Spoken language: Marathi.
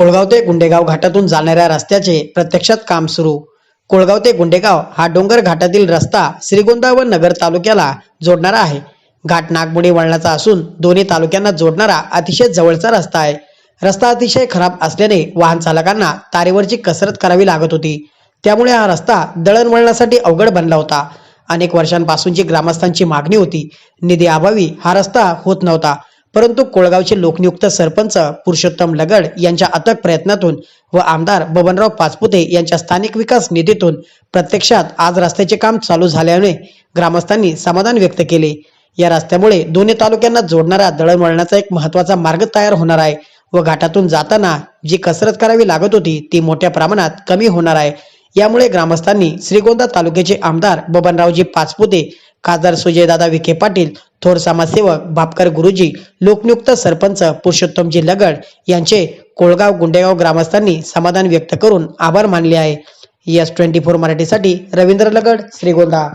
कोळगाव ते गुंडेगाव घाटातून जाणाऱ्या रस्त्याचे प्रत्यक्षात काम सुरू. कोळगाव ते गुंडेगाव हा डोंगर घाटातील रस्ता श्रीगोंदा व नगर तालुक्याला जोडणारा आहे. घाट नागमोडी वळणाचा असून दोन्ही तालुक्यांना जोडणारा अतिशय जवळचा रस्ता आहे. रस्ता अतिशय खराब असल्याने वाहन चालकांना तारेवरची कसरत करावी लागत होती. त्यामुळे हा रस्ता दळणवळणासाठी अवघड बनला होता. अनेक वर्षांपासूनची ग्रामस्थांची मागणी होती. निधी अभावी हा रस्ता होत नव्हता. परंतु कोळगावचे लोकनियुक्त सरपंच पुरुषोत्तम लगड यांच्या अथक प्रयत्नातून व आमदार बबनराव पाचपुते यांच्या स्थानिक विकास निधीतून प्रत्यक्षात आज रस्त्याचे काम चालू झाल्याने ग्रामस्थांनी समाधान व्यक्त केले. या रस्त्यामुळे दोन्ही तालुक्यांना जोडणारा दळणवळणाचा एक महत्त्वाचा मार्ग तयार होणार आहे व घाटातून जाताना जी कसरत करावी लागत होती ती मोठ्या प्रमाणात कमी होणार आहे. यामुळे ग्रामस्थांनी श्रीगोंदा तालुक्याचे आमदार बबनरावजी पाचपुते खासदार सुजयदादा विखे पाटील थोर समाजसेवक बापकर गुरुजी लोकनियुक्त सरपंच पुरुषोत्तमजी लगड यांचे कोळगाव गुंडेगाव ग्रामस्थांनी समाधान व्यक्त करून आभार मानले आहे. एस ट्वेंटी फोर मराठीसाठी रवींद्र लगड श्रीगोंदा.